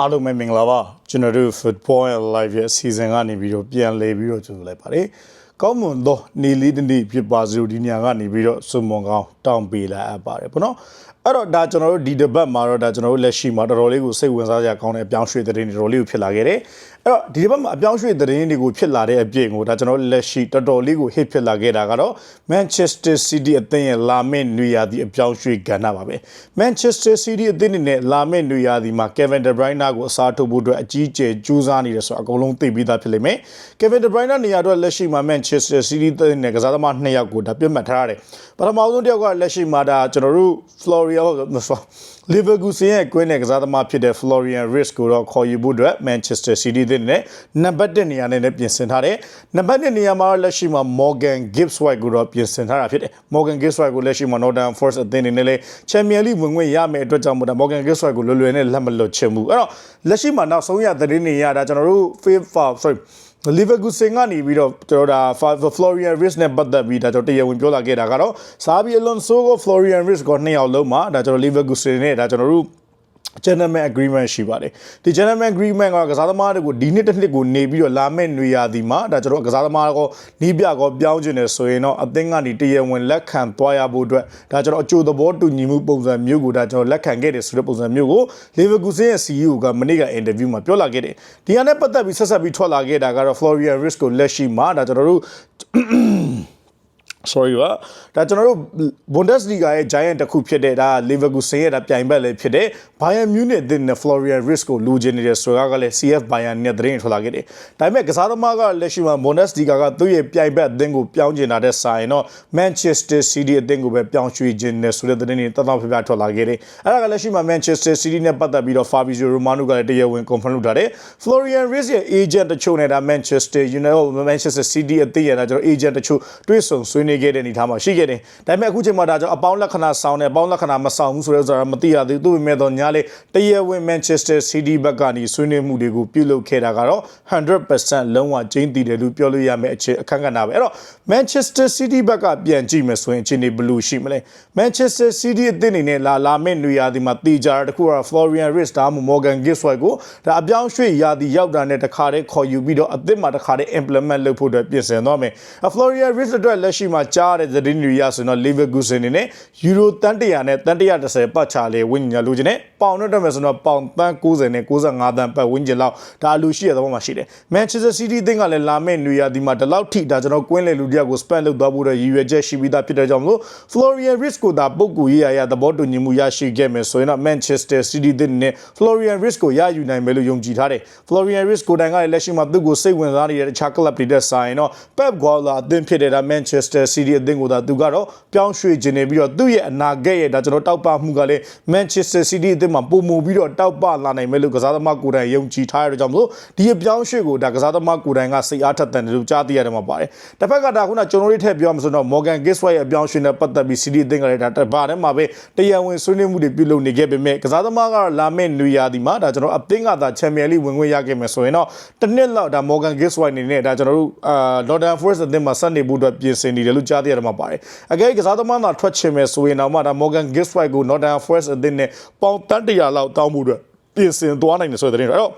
အားလုံးပဲမင်္ဂလာပါကျွန်တော်တို့ Football and Live ရဲ့ season ကနေပြီးတော့ပြန်လဲပြီးတော့ကြိုဆိုလိုက်ပါတယ်ကောင်းမွန်သောနေလေးတစ်နေ့ဖြစ်ပါစေလို့ဒီညကနေပြီးတော့စုံမွန်ကောင်းတောင်းပေးလိုက်အပ်ပါတယ်ပေါ့နော်အဲ့တော့ဒါကျွန်တော်တို့ဒီ debate မှာတော့ဒါကျွန်တော်တို့လက်ရှိမှာတော်တော်လေးကိုစိတ်ဝင်စားစရာကောင်းတဲ့အပြောင်းရွှေ့တဲ့တွေတော်တော်လေးကိုဖြစ်လာခဲ့တယ် အဲ့တော့ဒီ debate မှာအပြောင်းရွှေ့တဲ့တွေကိုဖြစ်လာတဲ့အပြင်ကိုဒါကျွန်တော်တို့လက်ရှိတော်တော်လေးကို hit ဖြစ်လာခဲ့တာကတော့ Manchester City အသင်းရဲ့လာမယ့်နွေရာသီအပြောင်းရွှေ့ကဏ္ဍပါပဲ Manchester City အသင်းအနေနဲ့လာမယ့်နွေရာသီမှာ Kevin De Bruyne ကိုအစားထိုးဖို့အတွက်အကြီးအကျယ်ကြိုးစားနေတယ်ဆိုတော့အကုန်လုံးသိပြီးသားဖြစ်လိမ့်မယ် Kevin De Bruyne နေရာအတွက်လက်ရှိမှာ Manchester City အသင်းနဲ့ကစားသမားနှစ်ယောက်ကိုဒါပြတ်မှတ်ထားရတယ်ပထမဆုံးတစ်ယောက်ကလက်ရှိမှာဒါကျွန်တော်တို့ Florian Liverpool ရဲ့ကွင်းနဲ့ကစားသမားဖြစ်တဲ့ Florian Wirtz ကိုတော့ခေါ်ယူဖို့အတွက် Manchester City အသင်းနဲ့နံပါတ်1နေရာနဲ့လည်းပြင်ဆင်ထားတယ်နံပါတ်1နေရာမှာတော့လက်ရှိမှာ Morgan Gibbs White ကိုတော့ပြင်ဆင်ထားတာဖြစ်တယ် Morgan Gibbs White ကိုလက်ရှိမှာ Northern Forest အသင်းအနေနဲ့လည်း Champions League ဝင်ခွင့်ရမယ်အတွက်ကြောင့်မို့ဒါ Morgan Gibbs White ကိုလွယ်လွယ်နဲ့လက်မလွတ်ချင်ဘူးအဲ့တော့လက်ရှိမှာနောက်ဆုံးရသတင်းတွေရတာကျွန်တော်တို့ FIFA sorry Leverkusen ကနေပြီးတော့ကျွန်တော်ဒါ Florian Wirtz နဲ့ပတ်သက်ပြီးဒါကျွန်တော်တရားဝင်ပြောလာခဲ့တာကတော့ Xabi Alonso ကို Florian Wirtz ကိုနှစ်ယောက်လုံးမှာဒါကျွန်တော် Leverkusen နဲ့ဒါကျွန်တော်တို့ gentleman agreement ရှိပါတယ်ဒီ gentleman agreement ကကစားသမားတွေကိုဒီနှစ်တစ်နှစ်ကိုနေပြီးတော့လာမယ့်နေရာဒီမှာဒါကျွန်တော်ကစားသမားကောနီးပြကောပြောင်းကျင်တယ်ဆိုရင်တော့အသင်းကနေတရားဝင်လက်ခံသွားရဖို့အတွက်ဒါကျွန်တော်အကျိုးသဘောတူညီမှုပုံစံမျိုးကိုဒါကျွန်တော်လက်ခံခဲ့တယ်ဆိုတဲ့ပုံစံမျိုးကို Leverkusen ရဲ့ CEO ကမနေ့က interview မှာပြောလာခဲ့တယ်ဒီဟာနဲ့ပတ်သက်ပြီးဆက်ဆက်ပြီးထွက်လာခဲ့တာကတော့ Florian Wirtz ကိုလက်ရှိမှာဒါကျွန်တော်တို့ sorry ပါဒါကျွန်တော်တို့ Bundesliga ရဲ့ giant တစ်ခုဖြစ်တဲ့ဒါ Leverkusen ရဲ့ဒါပြိုင်ဘက်လည်းဖြစ်တဲ့ Bayern Munich အသင်းနဲ့ Florian Wirtz ကိုလူချင်နေတဲ့ဆိုတာကလည်း CF Bayern နဲ့သတင်းထွက်လာခဲ့တယ်။ဒါပေမဲ့ကစားသမားကလက်ရှိမှာ Bundesliga ကသူ့ရဲ့ပြိုင်ဘက်အသင်းကိုပြောင်းချင်တာတဲ့ဆိုင်တော့ Manchester City အသင်းကိုပဲပြောင်းရွှေ့ခြင်းနဲ့ဆိုတဲ့သတင်းတွေတောက်တောက်ဖျက်ဖျက်ထွက်လာခဲ့တယ်။အဲ့ဒါကလက်ရှိမှာ Manchester City နဲ့ပတ်သက်ပြီးတော့ Fabrizio Romano ကလည်းတရားဝင် confirm လုပ်ထားတယ်။ Florian Wirtz ရဲ့ agent တချို့နဲ့ဒါ Manchester United Manchester City အသင်းရဲ့ဒါကျွန်တော် agent တချို့တွေ့ဆုံဆွေးနွေးခဲ့တဲ့အနေအထားမှာရှိခဲ့တယ်။ဒါပေမဲ့အခုချိန်မှာဒါကြောင့်အပေါင်းလက္ခဏာဆောင်တယ်အပေါင်းလက္ခဏာမဆောင်ဘူးဆိုတဲ့ဥစ္စာတော့မသိရသေးဘူး။သူ့ပေမဲ့တော့ညာလေတရားဝင် Manchester City ဘက်ကနေဆွေးနွေးမှုတွေကိုပြုလုပ်ခဲ့တာကတော့100%လုံးဝကျင်းတည်တယ်လို့ပြောလို့ရမယ့်အခြေအခက်အခဲနာပဲ။အဲ့တော့ Manchester City ဘက်ကပြန်ကြည့်မယ်ဆိုရင်အခြေအနေဘယ်လိုရှိမလဲ။ Manchester City အသင်းအနေနဲ့လာလာမယ့်နေရာဒီမှာတေချာတခုက Florian Wirtz ဒါမှမဟုတ် Morgan Gibbs White ကိုဒါအပြောင်းရွှေ့ရာသီရောက်တာနဲ့တခါတည်းခေါ်ယူပြီးတော့အသစ်မှာတခါတည်း implement လုပ်ဖို့အတွက်ပြင်ဆင်သွားမယ်။ Florian Wirtz အတွက်လက်ရှိမှာကြားတဲ့သတင်းတွေရဆိုတော့ Leverkusen အနေနဲ့ Euro တန်100နဲ့တန်130ပတ်ချလေဝင်းညာလိုချင်တဲ့ပေါင်နဲ့တက်မယ်ဆိုတော့ပေါင်တန်း90နဲ့95တန်ပတ်ဝင်းကျင်လောက်ဒါအလိုရှိရတဲ့ဘောမှာရှိတယ် Manchester City အသင်းကလည်းလာမယ့်နေရာဒီမှာဒီလောက်ထိဒါကျွန်တော်ကွင်းလေလူတယောက်ကို spend လုပ်သွားဖို့ရည်ရွယ်ချက်ရှိပြီးသားဖြစ်တဲ့ကြောင့်မို့ Florian Wirtz ကိုဒါပုတ်ကူရေးရရသဘောတူညီမှုရရှိခဲ့မယ်ဆိုရင်တော့ Manchester City အသင်းနဲ့ Florian Wirtz ကိုရယူနိုင်မယ်လို့ယုံကြည်ထားတယ် Florian Wirtz ကိုတိုင်ကလည်းလက်ရှိမှာသူ့ကိုစိတ်ဝင်စားနေတဲ့တခြား club တွေတက်ဆိုင်တော့ Pep Guardiola အသင်းဖြစ်တဲ့ဒါ Manchester City အသင်းကိုဒါသူကတော့ပြောင်းရွှေ့ခြင်းနေပြီးတော့သူ့ရဲ့အနာဂတ်ရဲ့ဒါကျွန်တော်တောက်ပမှုကလည်း Manchester City အသင်းမှာပုံမူပြီးတော့တောက်ပလာနိုင်မယ်လို့ကစားသမားကိုယ်တိုင်ယုံကြည်ထားရတဲ့ကြောင့်မို့ဒီအပြောင်းရွှေ့ကိုဒါကစားသမားကိုယ်တိုင်ကစိတ်အားထက်သန်တယ်လို့ကြားသိရတယ်မှာပါတယ်။တစ်ဖက်ကဒါခုနကျွန်တော်တို့ထည့်ပြောမှဆိုတော့ Morgan Gisway ရဲ့အပြောင်းရွှေ့နဲ့ပတ်သက်ပြီး City အသင်းကလည်းဒါတပါးထဲမှာပဲတရားဝင်ဆွေးနွေးမှုတွေပြုလုပ်နေခဲ့ပေမဲ့ကစားသမားကတော့လာမယ့်နွေရာသီမှာဒါကျွန်တော်အသင်းကသာ Champions League ဝင်ခွင့်ရခဲ့မယ်ဆိုရင်တော့တစ်နှစ်လောက်ဒါ Morgan Gisway အနေနဲ့ဒါကျွန်တော်တို့အာ Northern Forest အသင်းမှာဆက်နေဖို့အတွက်ပြင်ဆင်နေတယ်လို့ကြားသိရတယ်မှာပါတယ်။အကဲကစားသမားသာထွက်ချင်မယ်ဆိုရင်တော့မှဒါ Morgan Gisway ကို Northern Forest အသင်းနဲ့ပေါင်တန်း100လောက်တောင်းမှုအတွက်ပြင်ဆင်သွားနိုင်တယ်ဆိုတဲ့သတင်းတော့အဲ့တော့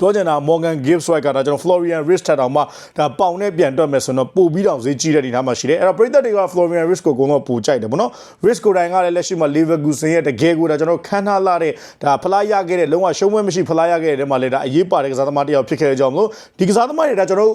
ပြောချင်တာ Morgan Gibbs White ကဒါကျွန်တော် Florian Wirtz ထက်တောင်မှဒါပေါင်နဲ့ပြန်တွက်မယ်ဆိုတော့ပို့ပြီးတောင်ဈေးကြီးတဲ့ဒီနားမှာရှိတယ်အဲ့တော့ပရိသတ်တွေက Florian Wirtz ကိုအကုန်လုံးပူကြိုက်တယ်ဗောနော် Wirtz ကိုတိုင်ကလည်းလက်ရှိမှာ Leverkusen ရဲ့တကယ်ကိုဒါကျွန်တော်ခန်းထားလာတဲ့ဒါဖလားရခဲ့တဲ့လုံးဝရှုံးပွဲမရှိဖလားရခဲ့တဲ့တဲမှာလည်းဒါအရေးပါတဲ့ကစားသမားတစ်ယောက်ဖြစ်ခဲ့တဲ့ကြောင့်မလို့ဒီကစားသမားတွေဒါကျွန်တော်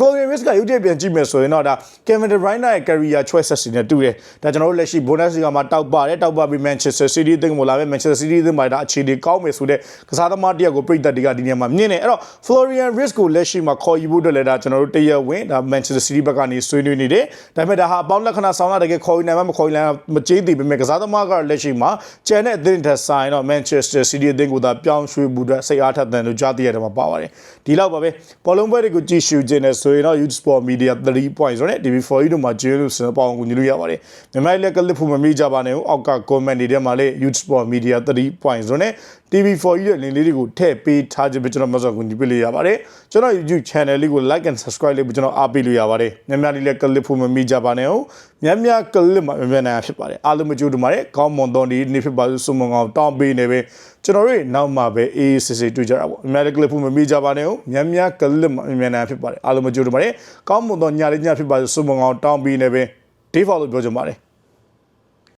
Florian Wirtz က YouTube ပြန်ကြည့်မယ်ဆိုရင်တော့ဒါ Kevin De Bruyne ရဲ့ career choices တွေနဲ့တူတယ်။ဒါကျွန်တော်တို့လက်ရှိ Bundesliga မှာတောက်ပါတယ်တောက်ပါပြီး Manchester City အသင်းကိုလာမယ် Manchester City အသင်းမှာဒါအခြေအနေကောင်းမယ်ဆိုတဲ့ကစားသမားတစ်ယောက်ကိုပြည်သက်တွေကဒီနေရာမှာမြင်တယ်။အဲ့တော့ Florian Wirtz ကိုလက်ရှိမှာခေါ်ယူဖို့အတွက်လည်းဒါကျွန်တော်တို့တရားဝင်ဒါ Manchester City ဘက်ကနေဆွေးနွေးနေတယ်။ဒါပေမဲ့ဒါဟာအပေါင်းလက္ခဏာဆောင်လာတကယ်ခေါ်ယူနိုင်မှာမခေါ်ယူနိုင်မကြေးတည်ပေမဲ့ကစားသမားကလက်ရှိမှာကျန်တဲ့အသင်းထက်ဆိုင်တော့ Manchester City အသင်းကိုသာပြောင်းရွှေ့မှုအတွက်စိတ်အားထက်သန်လို့ကြားသိရတယ်မှာပါပါတယ်။ဒီလောက်ပါပဲ။ဘောလုံးပွဲတွေကိုကြည့်ရှုခြင်းနဲ့ဆိုရင်တော့ YouTube Sport Media 3 points ဆိုတဲ့ TV4 တို့မှာကျေးဇူးစပေါင်းကိုညီလို့ရပါတယ်မြန်မာလက်ကလစ်ဖို့မမိကြပါနဲ့အောက်က comment တွေထဲမှာလည်း YouTube Sport Media 3 points ဆိုတဲ့ TV4 ကြီးရဲ့ link လေးတွေကိုထည့်ပေးထားခြင်းပဲကျွန်တော်မှတ်စောကူညီပေးလို့ရပါတယ်ကျွန်တော် YouTube channel လေးကို like and subscribe လေးကိုကျွန်တော်အားပေးလို့ရပါတယ်များများလေးလည်း clip ဖို့မမိကြပါနဲ့ဟုတ်များများ clip မှာများများနိုင်ဖြစ်ပါတယ်အားလုံးမကြိုးတူပါတယ်ကောင်းမွန်သောနေ့နေ့ဖြစ်ပါစို့ဆုမွန်ကောင်းတောင်းပေးနေပဲကျွန်တော်တို့နောက်မှာပဲအေးစစ်စစ်တွေ့ကြတာပေါ့များများလေး clip ဖို့မမိကြပါနဲ့ဟုတ်များများ clip မှာများများနိုင်ဖြစ်ပါတယ်အားလုံးမကြိုးတူပါတယ်ကောင်းမွန်သောညလေးညဖြစ်ပါစို့ဆုမွန်ကောင်းတောင်းပေးနေပဲ day follow ပြောကြပါတယ်